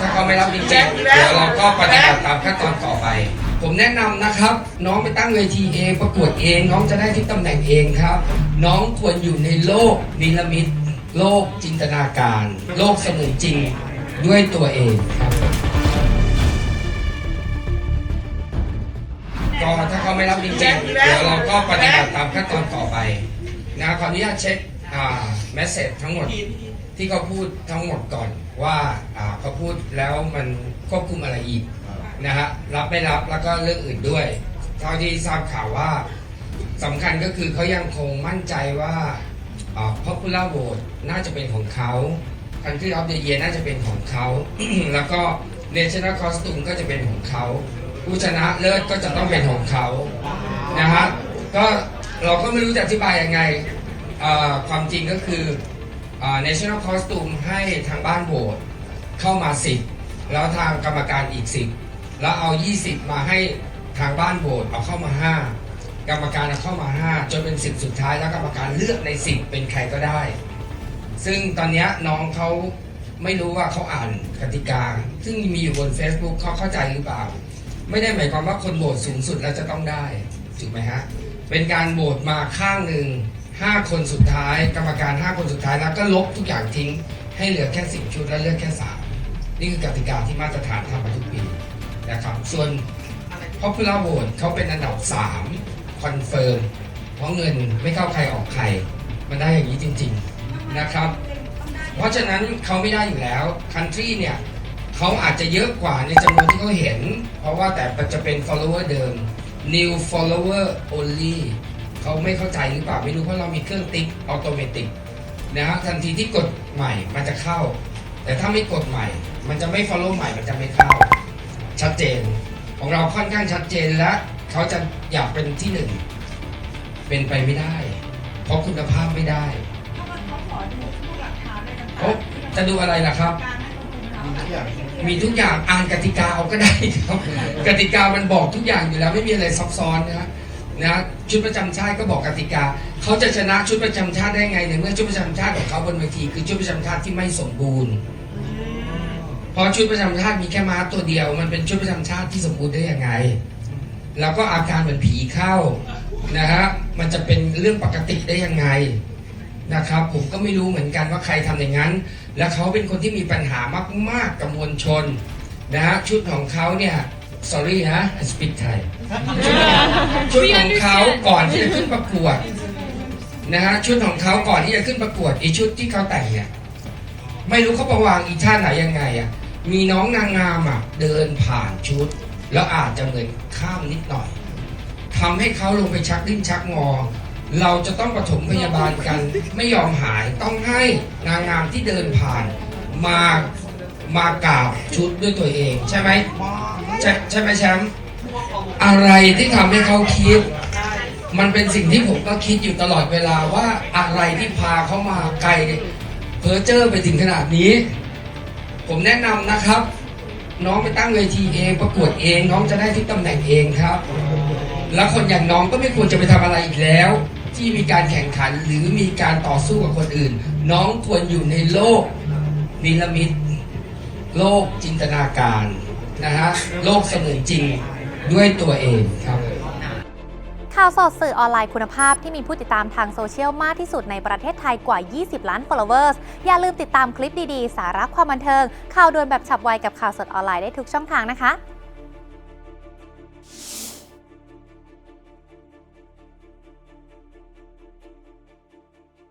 ถ้าเขาไม่รับจริงๆเดี๋ยวเราก็ปฏิบัติตามขั้นตอนต่อไป ผมแนะนำนะครับ น้องไปตั้งเวทีเองประกวดเอง น้องจะได้ที่ตำแหน่งเองครับ น้องควรอยู่ในโลกนิรมิตโลกจินตนาการ โลกเสมือนจริงด้วยตัวเองครับ ก็ถ้าเขาไม่รับจริงๆเดี๋ยวเราก็ปฏิบัติตามขั้นตอนต่อไปนะขออนุญาตเช็คอ่าเมสเซจทั้งหมดที่เขาพูดทั้งหมดก่อน ว่าอ่าเขาพูดแล้วมันควบคุมอะไรอีกนะฮะรับไม่รับแล้วก็เรื่องอื่นด้วย เท่าที่ทราบข่าวว่าสำคัญก็คือเขายังคงมั่นใจว่าอ่า popular vote น่าจะเป็นของเขา country of the year น่าจะเป็นของเขา แล้วก็ national costume ก็จะเป็นของเขาผู้ชนะเลิศก็จะต้องเป็นของเขานะฮะก็เราก็ไม่รู้จะอธิบายยังไงเอ่อความจริงก็คือเอ่อ national costume ให้ทางบ้านโหวตเข้ามา 10 แล้วทางกรรมการอีก 10 แล้วเอา 20 มาให้ทางบ้านโหวตเอาเข้ามา 5 กรรมการเอาเข้ามา 5 จนเป็น 10 สุดท้ายแล้วกรรมการเลือกใน 10 เป็นใครก็ได้ ซึ่งตอนนี้น้องเขาไม่รู้ว่าเขาอ่านกติกา ซึ่งมีอยู่บน Facebook เขาเข้าใจหรือเปล่า ไม่ได้หมายความว่าคนโหวตสูงสุดแล้วจะต้องได้ถูกไหมฮะเป็นการโหวตมาข้างหนึ่ง ห้าคนสุดท้าย กรรมการ 5 คนสุดท้ายแล้วก็ลบทุกอย่างทิ้ง ให้เหลือแค่ 10 ชุดและเลือกแค่ 3 นี่คือกติกาที่มาตรฐานทำมาทุกปีนะครับ ส่วน popular vote เขาเป็นอันดับ 3 คอนเฟิร์ม เพราะเงินไม่เข้าใครออกใคร มันได้อย่างนี้จริง ๆนะครับ เพราะฉะนั้นเขาไม่ได้อยู่แล้ว country เนี่ยเขาอาจจะเยอะกว่าในจำนวนที่เขาเห็น เพราะว่าแต่จะเป็น follower เดิม new follower only เขาไม่เข้าใจหรือเปล่าไม่รู้เพราะเรามีเครื่องติ๊กออโตเมติกนะฮะทันทีที่กดใหม่มันจะเข้า แต่ถ้าไม่กดใหม่ มันจะไม่ follow ใหม่มันจะไม่เข้า ชัดเจน ของเราค่อนข้างชัดเจนและเขาจะอยากเป็นที่หนึ่งเป็นไปไม่ได้ เพราะคุณภาพไม่ได้ถ้ามันเขาขอดูทุกหลักฐานเลยนะเขาจะดูอะไรล่ะครับการให้คนดูเขามีทุกอย่างอ่านกติกาเอาก็ได้ครับ กติกามันบอกทุกอย่างอยู่แล้วไม่มีอะไรซับซ้อนนะ นะชุดประจำชาติก็บอกกติกา เขาจะชนะชุดประจำชาติได้ไงในเมื่อชุดประจำชาติของเขาบนเวทีคือชุดประจำชาติที่ไม่สมบูรณ์เพราะชุดประจำชาติมีแค่ม้าตัวเดียว มันเป็นชุดประจำชาติที่สมบูรณ์ได้ยังไง แล้วก็อาการเหมือนผีเข้านะฮะมันจะเป็นเรื่องปกติได้ยังไงนะครับ ผมก็ไม่รู้เหมือนกันว่าใครทำอย่างนั้น และเขาเป็นคนที่มีปัญหามากๆกับมวลชนนะฮะชุดของเขาเนี่ย sorry นะ I speak Thai ชุดของเขาก่อนที่จะขึ้นประกวดนะฮะชุดของเขาก่อนที่จะขึ้นประกวดอีชุดที่เขาแต่งเนี่ยไม่รู้เขาประวางอีท่าไหนยังไงอะมีน้องนางงามอะเดินผ่านชุด แล้วอาจจะเหมือนข้ามนิดหน่อยทำให้เขาลงไปชักดิ้นชักงอ เราจะต้องปฐมพยาบาลกันไม่ยอมหายต้องให้นางงามที่เดินผ่านมา มากราบชุดด้วยตัวเอง ใช่ไหมใช่ใช่ไหมแชมป์อะไรที่ทำให้เขาคิด มันเป็นสิ่งที่ผมก็คิดอยู่ตลอดเวลาว่าอะไรที่พาเขามาไกลเพอเจอร์ไปถึงขนาดนี้ ผมแนะนำนะครับ น้องไปตั้งเวทีเองประกวดเองน้องจะได้ที่ตำแหน่งเองครับ แล้วคนอย่างน้องก็ไม่ควรจะไปทำอะไรอีกแล้ว ที่มีการแข่งขันหรือมีการต่อสู้กับคนอื่น น้องควรอยู่ในโลกนิรมิต โลกจินตนาการนะฮะโลกเสมือนจริงด้วยตัวเองครับข่าวสดสื่อออนไลน์คุณภาพที่มีผู้ติดตามทางโซเชียลมากที่สุดในประเทศไทยกว่า 20 ล้าน followers อย่าลืมติดตามคลิปดีๆ สาระความบันเทิง ข่าวด่วนแบบฉับไวกับข่าวสดออนไลน์ได้ทุกช่องทางนะคะ